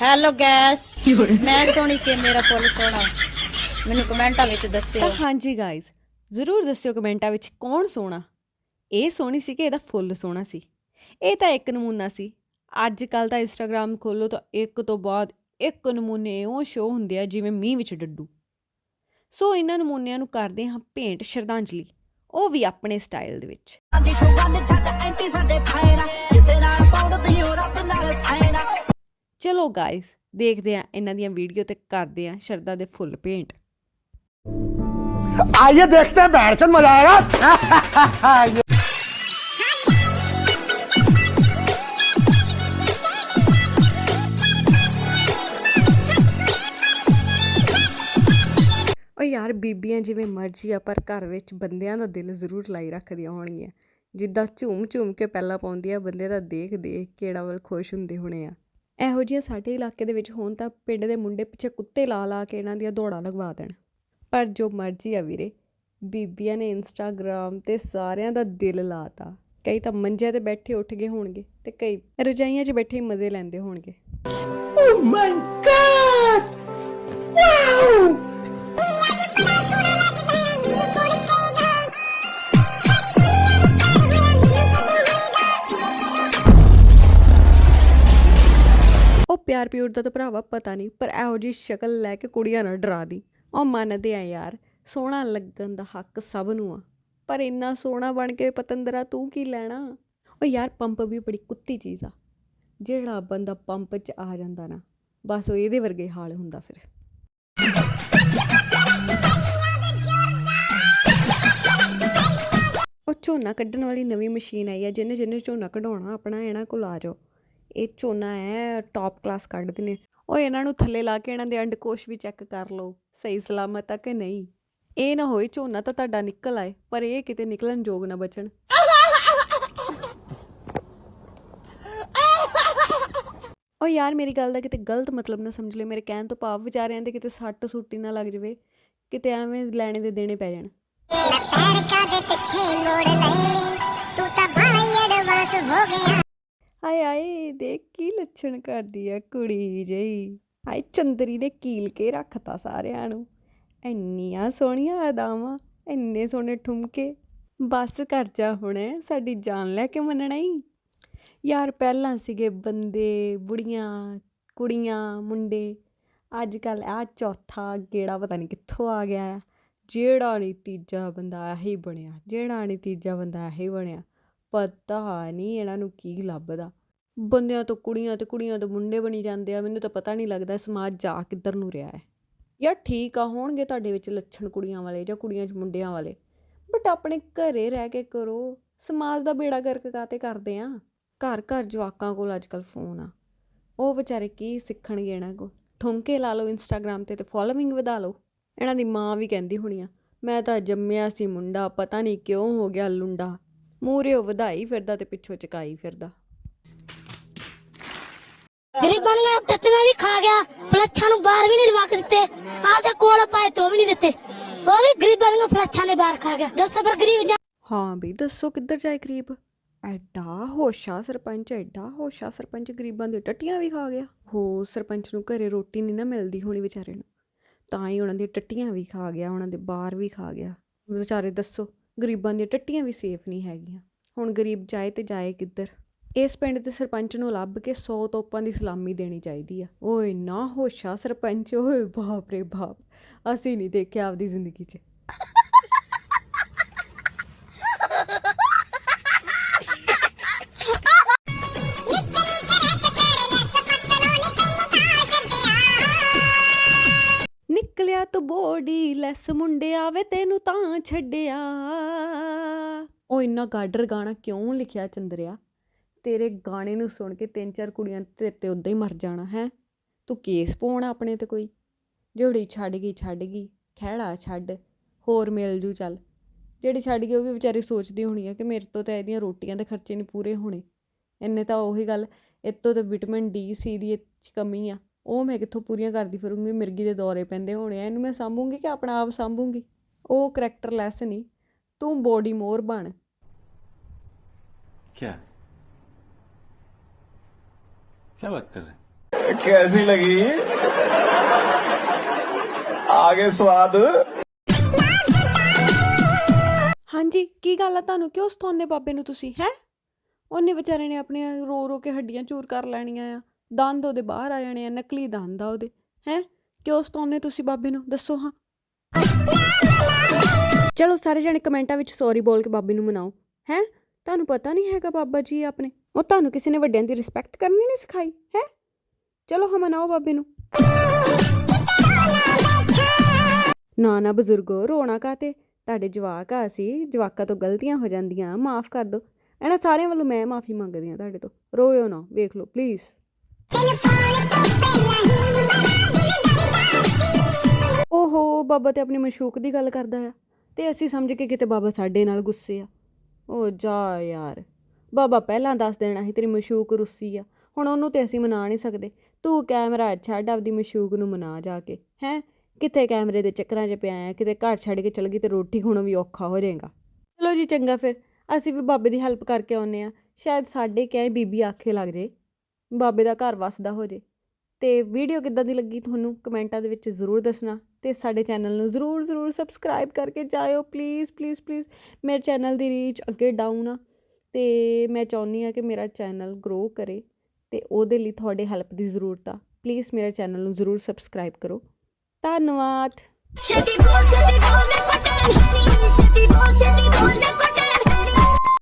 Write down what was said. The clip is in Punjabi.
ਹੈਲੋ ਗੈਸ ਮੈਂ ਸੋਹਣੀ ਕਿ ਮੇਰਾ ਫੁੱਲ ਸੋਹਣਾ? ਮੈਨੂੰ ਕਮੈਂਟਾਂ ਵਿੱਚ ਦੱਸਿਓ। ਤਾਂ ਹਾਂਜੀ ਗਾਇਜ਼ ਜ਼ਰੂਰ ਦੱਸਿਓ ਕਮੈਂਟਾਂ ਵਿੱਚ ਕੌਣ ਸੋਹਣਾ? ਇਹ ਸੋਹਣੀ ਸੀ ਕਿ ਇਹਦਾ ਫੁੱਲ ਸੋਹਣਾ ਸੀ? ਇਹ ਤਾਂ ਇੱਕ ਨਮੂਨਾ ਸੀ। ਅੱਜ ਕੱਲ ਤਾਂ ਇੰਸਟਾਗ੍ਰam ਖੋਲੋ ਤਾਂ ਇੱਕ ਤੋਂ ਬਾਅਦ ਇੱਕ ਨਮੂਨੇ ਉਹ ਸ਼ੋ ਹੁੰਦੇ ਆ ਜਿਵੇਂ ਮੀਂਹ ਵਿੱਚ ਡੱਡੂ। ਸੋ ਇਹਨਾਂ ਨਮੂਨਿਆਂ ਨੂੰ ਕਰਦੇ ਹਾਂ ਭੇਂਟ ਸ਼ਰਧਾਂਜਲੀ। ਉਹ ਵੀ ਆਪਣੇ ਸਟਾਈਲ ਦੇ ਵਿੱਚ। ਚਲੋ ਗਾਇਸ ਦੇਖਦੇ ਆ ਇਹਨਾਂ ਦੀਆਂ ਵੀਡੀਓ ਤੇ ਕਰਦੇ ਆ ਸ਼ਰਦਾ ਦੇ ਫੁੱਲ ਪੇਂਟ ਆਈਏ ਦੇਖਦੇ ਆ ਬੈਠ ਚੰਦ ਮਜ਼ਾ ਆਏਗਾ? ਯਾਰ ਬੀਬੀਆਂ ਜਿਵੇਂ ਮਰਜ਼ੀ ਆ ਪਰ ਘਰ ਵਿੱਚ ਬੰਦਿਆਂ ਦਾ ਦਿਲ ਜ਼ਰੂਰ ਲਾਈ ਰੱਖਦੀਆਂ ਹੋਣਗੀਆਂ। ਜਿੱਦਾਂ ਝੂਮ ਝੂਮ ਕੇ ਪਹਿਲਾਂ ਪਾਉਂਦੀ ਆ ਬੰਦੇ ਦਾ ਦੇਖ ਦੇਖ ਕਿਹੜਾ ਵੱਲ ਖੁਸ਼ ਹੁੰਦੇ ਹੋਣੇ ਆ। ਇਹੋ ਜਿਹੀਆਂ ਸਾਡੇ ਇਲਾਕੇ ਦੇ ਵਿੱਚ ਹੋਣ ਤਾਂ ਪਿੰਡ ਦੇ ਮੁੰਡੇ ਪਿੱਛੇ ਕੁੱਤੇ ਲਾ ਲਾ ਕੇ ਇਹਨਾਂ ਦੀਆਂ ਦੌੜਾਂ ਲਗਵਾ ਦੇਣ। ਪਰ ਜੋ ਮਰਜ਼ੀ ਆ ਵੀਰੇ, ਬੀਬੀਆਂ ਨੇ ਇੰਸਟਾਗ੍ਰਾਮ ਤੇ ਸਾਰਿਆਂ ਦਾ ਦਿਲ ਲਾਤਾ। ਕਈ ਤਾਂ ਮੰਜਿਆਂ ਤੇ ਬੈਠੇ ਉੱਠ ਗਏ ਹੋਣਗੇ ਤੇ ਕਈ ਰਜਾਈਆਂ 'ਚ ਬੈਠੇ ਮਜ਼ੇ ਲੈਂਦੇ ਹੋਣਗੇ। oh ਉਹ ਪਿਆਰ ਪਿਓਰ ਦਾ ਤਾਂ ਭਰਾਵਾ ਪਤਾ ਨਹੀਂ, ਪਰ ਇਹੋ ਜੀ ਸ਼ਕਲ ਲੈ ਕੇ ਕੁੜੀਆਂ ਨਾ ਡਰਾ ਦੀ। ਉਹ ਮੰਨਦੇ ਆ ਯਾਰ, ਸੋਹਣਾ ਲੱਗਣ ਦਾ ਹੱਕ ਸਭ ਨੂੰ ਆ। ਪਰ ਇੰਨਾ ਸੋਹਣਾ ਬਣ ਕੇ ਪਤੰਦਰਾ ਤੂੰ ਕੀ ਲੈਣਾ? ਉਹ ਯਾਰ ਪੰਪ ਵੀ ਬੜੀ ਕੁੱਤੀ ਚੀਜ਼ ਆ। ਜਿਹੜਾ ਬੰਦਾ ਪੰਪ 'ਚ ਆ ਜਾਂਦਾ ਨਾ, ਬਸ ਉਹ ਇਹਦੇ ਵਰਗੇ ਹਾਲ ਹੁੰਦਾ ਫਿਰ। ਉਹ ਝੋਨਾ ਕੱਢਣ ਵਾਲੀ ਨਵੀਂ ਮਸ਼ੀਨ ਆਈ ਆ, ਜਿਹਨੇ ਜਿਹਨੇ ਝੋਨਾ ਕਢਾਉਣਾ, ਆਪਣਾ ਇਹਨਾਂ ਕੋਲ ਆ ਜਾਓ। ਇਹ ਝੋਨਾ ਹੈ ਟੌਪ ਕਲਾਸ ਕੱਢਦੇ ਨੇ। ਉਹ ਇਹਨਾਂ ਨੂੰ ਥੱਲੇ ਲਾ ਕੇ ਇਹਨਾਂ ਦੇ ਅੰਡਕੋਸ਼ ਵੀ ਚੈੱਕ ਕਰ ਲਓ, ਸਹੀ ਸਲਾਮਤ ਆ ਕਿ ਨਹੀਂ? ਇਹ ਨਾ ਹੋਏ ਝੋਨਾ ਤਾਂ ਤੁਹਾਡਾ ਨਿਕਲ ਆਏ, ਪਰ ਇਹ ਕਿਤੇ ਨਿਕਲਣ ਯੋਗ ਨਾ ਬਚਣ। ਉਹ ਯਾਰ ਮੇਰੀ ਗੱਲ ਦਾ ਕਿਤੇ ਗਲਤ ਮਤਲਬ ਨਾ ਸਮਝ ਲਿਓ, ਮੇਰੇ ਕਹਿਣ ਤੋਂ ਭਾਵ ਵਿਚਾਰਿਆਂ ਦੇ ਕਿਤੇ ਸੱਟ ਸੁੱਟੀ ਨਾ ਲੱਗ ਜਾਵੇ, ਕਿਤੇ ਐਵੇਂ ਲੈਣੇ ਦੇ ਦੇਣੇ ਪੈ ਜਾਣ। ਪੈਰ ਕਾਦੇ ਪਿੱਛੇ ਮੋੜ ਲੈ ਤੂੰ ਤਾਂ ਬੜਾ ਐਡਵਾਂਸ ਹੋ ਗਿਆ। ਆਏ ਆਏ ਦੇਖ ਕੀ ਲੱਛਣ ਕਰਦੀ ਆ ਕੁੜੀ ਜਈ ਆਏ ਚੰਦਰੀ ਨੇ ਕੀਲ ਕੇ ਰੱਖਤਾ ਸਾਰਿਆਂ ਨੂੰ। ਇੰਨੀਆਂ ਸੋਹਣੀਆਂ ਅਦਾਵਾਂ, ਇੰਨੇ ਸੋਹਣੇ ਠੁਮਕੇ। ਬਸ ਕਰ ਜਾ ਹੁਣ ਸਾਡੀ ਜਾਨ ਲੈ ਕੇ ਮੰਨਣਾ ਹੀ ਯਾਰ, ਪਹਿਲਾਂ ਸੀਗੇ ਬੰਦੇ, ਬੁੜੀਆਂ, ਕੁੜੀਆਂ, ਮੁੰਡੇ। ਅੱਜ ਕੱਲ ਆ ਚੌਥਾ ਗੇੜਾ ਪਤਾ ਨਹੀਂ ਕਿੱਥੋਂ ਆ ਗਿਆ ਜਿਹੜਾ ਨਹੀਂ ਤੀਜਾ ਬੰਦਾ ਇਹੀ ਬਣਿਆ, ਜਿਹੜਾ ਨਹੀਂ ਤੀਜਾ ਬੰਦਾ ਇਹੀ ਬਣਿਆ। ਪਤਾ ਨਹੀਂ ਇਹਨਾਂ ਨੂੰ ਕੀ ਲੱਭਦਾ। ਬੰਦਿਆਂ ਤੋਂ ਕੁੜੀਆਂ ਤੇ ਕੁੜੀਆਂ ਤੋਂ ਮੁੰਡੇ ਬਣੀ ਜਾਂਦੇ ਆ, ਮੈਨੂੰ ਤਾਂ ਪਤਾ ਨਹੀਂ ਲੱਗਦਾ ਸਮਾਜ ਜਾ ਕਿੱਧਰ ਨੂੰ ਰਿਹਾ ਹੈ। ਯਾਰ ਠੀਕ ਆ, ਹੋਣਗੇ ਤੁਹਾਡੇ ਵਿੱਚ ਲੱਛਣ ਕੁੜੀਆਂ ਵਾਲੇ ਜਾਂ ਕੁੜੀਆਂ 'ਚ ਮੁੰਡਿਆਂ ਵਾਲੇ ਬਟ ਆਪਣੇ ਘਰੇ ਰਹਿ ਕੇ ਕਰੋ। ਸਮਾਜ ਦਾ ਬੇੜਾ ਗਰਕ ਕਾਤੇ ਕਰਦੇ ਆ? ਘਰ ਘਰ ਜਵਾਕਾਂ ਕੋਲ ਅੱਜ ਕੱਲ ਫੋਨ ਆ। ਉਹ ਵਿਚਾਰੇ ਕੀ ਸਿੱਖਣਗੇ ਇਹਨਾਂ ਕੋਲ? ਠੁਮਕੇ ਲਾ ਲਓ ਇੰਸਟਾਗ੍ਰam ਤੇ ਤੇ ਫੋਲੋਇੰਗ ਵਧਾ ਲਓ। ਇਹਨਾਂ ਦੀ ਮਾਂ ਵੀ ਕਹਿੰਦੀ ਹੋਣੀ ਆ, ਮੈਂ ਤਾਂ ਜੰਮਿਆ ਸੀ ਮੁੰਡਾ, ਪਤਾ ਨਹੀਂ ਕਿਉਂ ਹੋ ਗਿਆ ਲੁੰਡਾ। ਉਹ ਵਧਾਈ ਫਿਰਦਾ ਤੇ ਪਿੱਛੋਂ ਚਕਾਈ ਫਿਰਦਾ। ਗਰੀਬਾਂ ਦੀਆਂ ਟੱਟੀਆਂ ਵੀ ਖਾ ਗਿਆ ਫਲੱਛਾਂ ਨੂੰ ਬਾਹਰ ਵੀ ਨਹੀਂ ਲਵਾ ਕੇ ਦਿੱਤੇ ਆਪਦੇ ਕੋਲ ਪਾਏ ਤੋਂ ਵੀ ਨਹੀਂ ਦਿੱਤੇ। ਉਹ ਵੀ ਗਰੀਬਾਂ ਦੀਆਂ ਫਲੱਛਾਂ ਨੇ ਬਾਹਰ ਖਾ ਗਿਆ। ਦੱਸੋ ਪਰ ਗਰੀਬ ਜਾ ਹਾਂ ਬਈ ਦੱਸੋ ਕਿੱਧਰ ਜਾਏ ਗਰੀਬ? ਐਡਾ ਹੋਸ਼ਾ ਸਰਪੰਚ ਐਡਾ ਹੋਸ਼ਾ ਸਰਪੰਚ ਗਰੀਬਾਂ ਦੀ ਟੱਟੀਆਂ ਵੀ ਖਾ ਗਿਆ। ਹੋ ਸਰਪੰਚ ਨੂੰ ਘਰੇ ਰੋਟੀ ਨਹੀਂ ਨਾ ਮਿਲਦੀ ਹੋਣੀ ਵਿਚਾਰੇ ਨੂੰ। ਤਾਂ ਹੀ ਉਹਨਾਂ ਦੀ ਟੱਟੀਆਂ ਵੀ ਖਾ ਗਿਆ ਉਹਨਾਂ ਦੇ ਬਾਹਰ ਵੀ ਖਾ ਗਿਆ। ਵਿਚਾਰੇ ਦੱਸੋ ਗਰੀਬਾਂ ਦੀਆਂ ਟੱਟੀਆਂ ਵੀ ਸੇਫ ਨਹੀਂ ਹੈਗੀਆਂ। ਹੁਣ ਗਰੀਬ ਜਾਏ ਤੇ ਜਾਏ ਕਿੱਧਰ? ਇਸ ਪਿੰਡ ਦੇ ਸਰਪੰਚ ਨੂੰ ਲੱਭ ਕੇ 100 ਤੋਪਾਂ ਦੀ ਸਲਾਮੀ ਦੇਣੀ ਚਾਹੀਦੀ ਆ। ਓਏ ਨਾ ਹੋਸ਼ਾ ਸਰਪੰਚ, ਓਏ ਬਾਪ ਰੇ ਬਾਪ। ਅਸੀਂ ਨਹੀਂ ਦੇਖਿਆ ਆਪਦੀ ਜ਼ਿੰਦਗੀ 'ਚ। ਬੋਡੀ ਲੈਸ ਮੁੰਡਿਆ ਵੇ ਤੈਨੂੰ ਤਾਂ ਛੱਡਿਆ। ਉਹ ਇੰਨਾ ਗਾਡਰ ਗਾਣਾ ਕਿਉਂ ਲਿਖਿਆ ਚੰਦਰਿਆ? ਤੇਰੇ ਗਾਣੇ ਨੂੰ ਸੁਣ ਕੇ ਤਿੰਨ ਚਾਰ ਕੁੜੀਆਂ ਤੇਰੇ ਤੇ ਉਦਾਂ ਹੀ ਮਰ ਜਾਣਾ, ਹੈ? ਤੂੰ ਕੇਸ ਪਾਉਣਾ ਆਪਣੇ ਤੇ ਕੋਈ? ਜਿਹੜੀ ਛੱਡ ਗਈ ਛੱਡ ਗਈ, ਖਹਿੜਾ ਛੱਡ, ਹੋਰ ਮਿਲ ਜੂ ਚੱਲ। ਜਿਹੜੀ ਛੱਡ ਗਈ, ਉਹ ਵੀ ਵਿਚਾਰੀ ਸੋਚਦੀ ਹੋਣੀ ਆ ਕਿ ਮੇਰੇ ਤੋਂ ਤਾਂ ਇਹਦੀਆਂ ਰੋਟੀਆਂ ਦੇ ਖਰਚੇ ਨਹੀਂ ਪੂਰੇ ਹੋਣੇ। ਇੰਨੇ ਤਾਂ ਉਹੀ ਗੱਲ ਇਤੋਂ ਤਾਂ ਵਿਟਾਮਿਨ ਡੀ, ਸੀ ਦੀ ਇਹ ਕਮੀ ਆ। ਉਹ ਮੈਂ ਕਿੱਥੋਂ ਪੂਰੀਆਂ ਕਰਦੀ ਫਿਰੂੰਗੀ ਮਿਰਗੀ ਦੇ ਦੌਰੇ ਪੈਂਦੇ ਹੋਣੇ ਆ ਇਹਨੂੰ ਮੈਂ ਸੰਭੂੰਗੀ ਕਿ ਆਪਣਾ ਆਪ ਸੰਭੂੰਗੀ? ਉਹ ਕੈਰੈਕਟਰ ਲੈਸ ਨਹੀਂ ਤੂੰ ਬੋਡੀ ਮੋਰ ਬਣ। ਕੀ ਕੀ ਬਾਤ ਕਰ ਰਹੇ? ਕੈਸੀ ਲਗੀ? ਆਗੇ ਸਵਾਦ। ਹਾਂਜੀ ਕੀ ਗੱਲ ਆ ਤੁਹਾਨੂੰ? ਕਿਉਂ ਸਤਾਉਨੇ ਬਾਬੇ ਨੂੰ ਤੁਸੀਂ ਹੈ? ਉਹਨੇ ਵਿਚਾਰੇ ਨੇ ਆਪਣੀਆਂ ਰੋ ਰੋ ਕੇ ਹੱਡੀਆਂ ਚੂਰ ਕਰ ਲੈਣੀਆਂ ਆ। ਦੰਦ ਉਹਦੇ ਬਾਹਰ ਆ ਜਾਣੇ ਆ, ਨਕਲੀ ਦੰਦ ਆ ਉਹਦੇ। ਹੈ? ਕਿਉਂ ਸਤਾਉਂਦੇ ਤੁਸੀਂ ਬਾਬੇ ਨੂੰ? ਦੱਸੋ ਹਾਂ। ਚਲੋ ਸਾਰੇ ਜਣੇ ਕਮੈਂਟਾਂ ਵਿੱਚ ਸੌਰੀ ਬੋਲ ਕੇ ਬਾਬੇ ਨੂੰ ਮਨਾਓ। ਹੈ? ਤੁਹਾਨੂੰ ਪਤਾ ਨਹੀਂ ਹੈਗਾ ਬਾਬਾ ਜੀ ਆਪਣੇ। ਉਹ ਤੁਹਾਨੂੰ ਕਿਸੇ ਨੇ ਵੱਡਿਆਂ ਦੀ ਰਿਸਪੈਕਟ ਕਰਨੀ ਨਹੀਂ ਸਿਖਾਈ। ਹੈ? ਚਲੋ ਹਾਂ, ਮਨਾਓ ਬਾਬੇ ਨੂੰ। ਨਾ ਨਾ ਬਜ਼ੁਰਗੋ, ਰੋਣਾ ਕਾਤੇ ਤੁਹਾਡੇ ਜਵਾਕ ਆ ਸੀ ਜਵਾਕਾਂ ਤੋਂ ਗਲਤੀਆਂ ਹੋ ਜਾਂਦੀਆਂ। ਮਾਫ ਕਰ ਦਿਓ ਇਹਨਾਂ ਸਾਰਿਆਂ ਵੱਲੋਂ ਮੈਂ ਮਾਫੀ ਮੰਗਦੀ ਹਾਂ ਤੁਹਾਡੇ ਤੋਂ। ਰੋਇਓ ਨਾ, ਵੇਖ ਲਓ ਪਲੀਜ਼ ਓਹੋ, ਬਾਬਾ ਤੇ ਆਪਣੀ ਮਸ਼ੂਕ ਦੀ ਗੱਲ ਕਰਦਾ ਆ। ਤੇ ਅਸੀਂ ਸਮਝ ਕੇ ਕਿਤੇ ਬਾਬਾ ਸਾਡੇ ਨਾਲ ਗੁੱਸੇ ਆ। ਓ ਜਾ ਯਾਰ, ਬਾਬਾ ਪਹਿਲਾਂ ਦੱਸ ਦੇਣਾ ਸੀ ਤੇਰੀ ਮਸ਼ੂਕ ਰੁੱਸੀ ਆ। ਹੁਣ ਉਹਨੂੰ ਤੇ ਅਸੀਂ ਮਨਾ ਨਹੀਂ ਸਕਦੇ। ਤੂੰ ਕੈਮਰਾ ਛੱਡ, ਆਪਦੀ ਮਸ਼ੂਕ ਨੂੰ ਮਨਾ ਜਾ ਕੇ। ਹੈ? ਕਿਤੇ ਕੈਮਰੇ ਦੇ ਚੱਕਰਾਂ 'ਚ ਪਿਆ ਆ? ਕਿਤੇ ਘਰ ਛੱਡ ਕੇ ਚਲ ਗਈ ਤੇ ਰੋਟੀ ਖਾਣਾ ਵੀ ਔਖਾ ਹੋ ਜਾਏਗਾ। ਚਲੋ ਜੀ, ਚੰਗਾ ਫਿਰ। ਅਸੀਂ ਵੀ ਬਾਬੇ ਦੀ ਹੈਲਪ ਕਰਕੇ ਆਉਨੇ ਆ। ਸ਼ਾਇਦ ਸਾਡੇ ਕਿਆ ਬੀਬੀ ਆਖੇ ਲੱਗ ਜੇ। ਬਾਬੇ ਦਾ ਘਰ ਵਸਦਾ ਹੋ ਜੇ। ਤੇ ਵੀਡੀਓ ਕਿੱਦਾਂ ਦੀ ਲੱਗੀ ਤੁਹਾਨੂੰ ਕਮੈਂਟਾਂ ਦੇ ਵਿੱਚ ਜ਼ਰੂਰ ਦੱਸਣਾ ਤੇ ਸਾਡੇ ਚੈਨਲ ਨੂੰ ਜ਼ਰੂਰ ਜ਼ਰੂਰ ਸਬਸਕ੍ਰਾਈਬ ਕਰਕੇ ਜਾਇਓ ਪਲੀਜ਼ ਪਲੀਜ਼ ਪਲੀਜ਼ ਮੇਰੇ ਚੈਨਲ ਦੀ ਰੀਚ ਅੱਗੇ ਡਾਊਨ ਆ ਤੇ ਮੈਂ ਚਾਹੁੰਦੀ ਆ ਕਿ ਮੇਰਾ ਚੈਨਲ ਗਰੋ ਕਰੇ ਤੇ ਉਹਦੇ ਲਈ ਤੁਹਾਡੇ ਹੈਲਪ ਦੀ ਜ਼ਰੂਰਤ ਆ। ਪਲੀਜ਼ ਮੇਰੇ ਚੈਨਲ ਨੂੰ ਜ਼ਰੂਰ ਸਬਸਕ੍ਰਾਈਬ ਕਰੋ। ਧੰਨਵਾਦ। ਛੇਤੀ ਬੋਲ ਛੇਤੀ ਬੋਲ, ਮੈਂ ਕੁੱਟਣ ਹੈ ਛੇਤੀ ਬੋਲ ਛੇਤੀ ਬੋਲ, ਮੈਂ